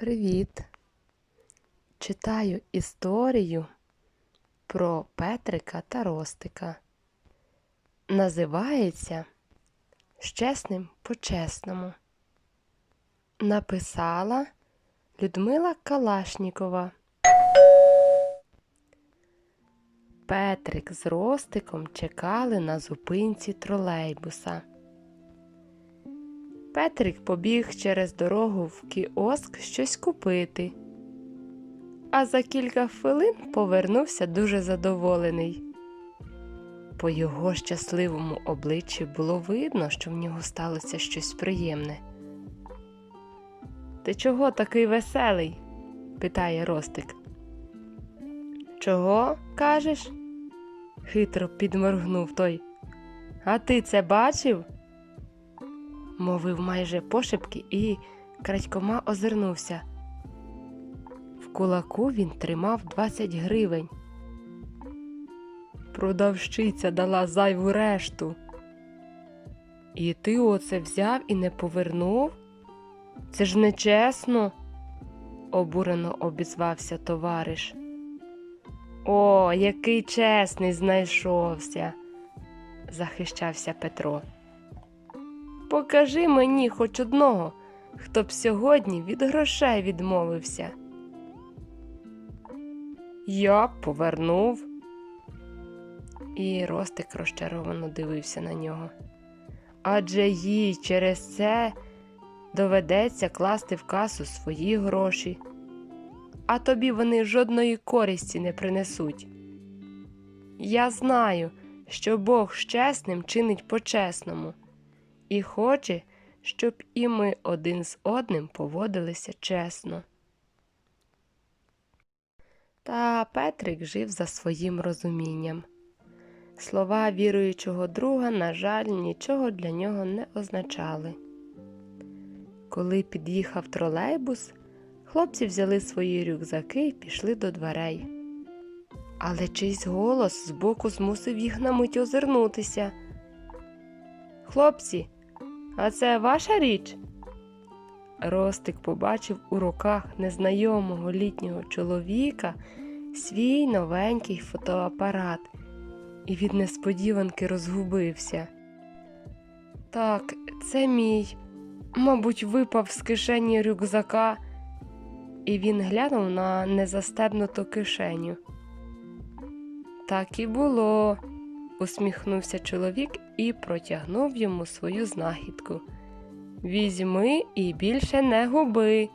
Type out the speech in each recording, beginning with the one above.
Привіт! Читаю історію про Петрика та Ростика. Називається «З чесним по-чесному. Написала Людмила Калашнікова. Петрик з Ростиком чекали на зупинці тролейбуса. Петрик побіг через дорогу в кіоск щось купити, а за кілька хвилин повернувся дуже задоволений. По його щасливому обличчі було видно, що в нього сталося щось приємне. Ти чого такий веселий? питає Ростик. Чого кажеш? хитро підморгнув той. А ти це бачив? Мовив майже пошепки і крадькома озирнувся. В кулаку він тримав 20 гривень. Продавщиця дала зайву решту. І ти оце взяв і не повернув? Це ж нечесно, обурено обізвався товариш. О, який чесний знайшовся, захищався Петро. Покажи мені хоч одного, хто б сьогодні від грошей відмовився. Я повернув. І Ростик розчаровано дивився на нього. Адже їй через це доведеться класти в касу свої гроші, а тобі вони жодної користі не принесуть. Я знаю, що Бог з чесним чинить по-чесному і хоче, щоб і ми один з одним поводилися чесно. Та Петрик жив за своїм розумінням. Слова віруючого друга, на жаль, нічого для нього не означали. Коли під'їхав тролейбус, хлопці взяли свої рюкзаки і пішли до дверей. Але чийсь голос збоку змусив їх на мить озирнутися. Хлопці, а це ваша річ? Ростик побачив у руках незнайомого літнього чоловіка свій новенький фотоапарат і від несподіванки розгубився. Так, це мій, мабуть, випав з кишені рюкзака, і він глянув на незастебнуту кишеню. Так і було, усміхнувся чоловік і протягнув йому свою знахідку. Візьми і більше не губи.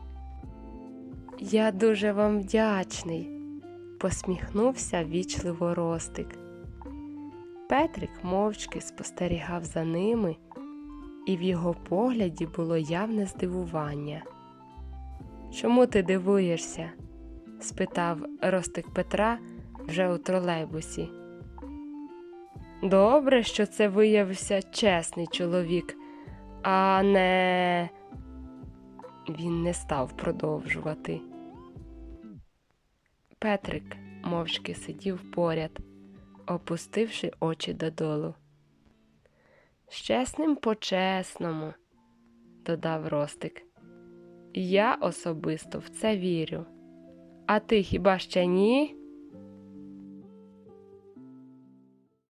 Я дуже вам вдячний, посміхнувся вічливо Ростик. Петрик мовчки спостерігав за ними, і в його погляді було явне здивування. Чому ти дивуєшся? спитав Ростик Петра вже у тролейбусі. Добре, що це виявився чесний чоловік, а не. Він не став продовжувати. Петрик мовчки сидів поряд, опустивши очі додолу. З чесним по-чесному, додав Ростик. Я особисто в це вірю. А ти хіба ще ні?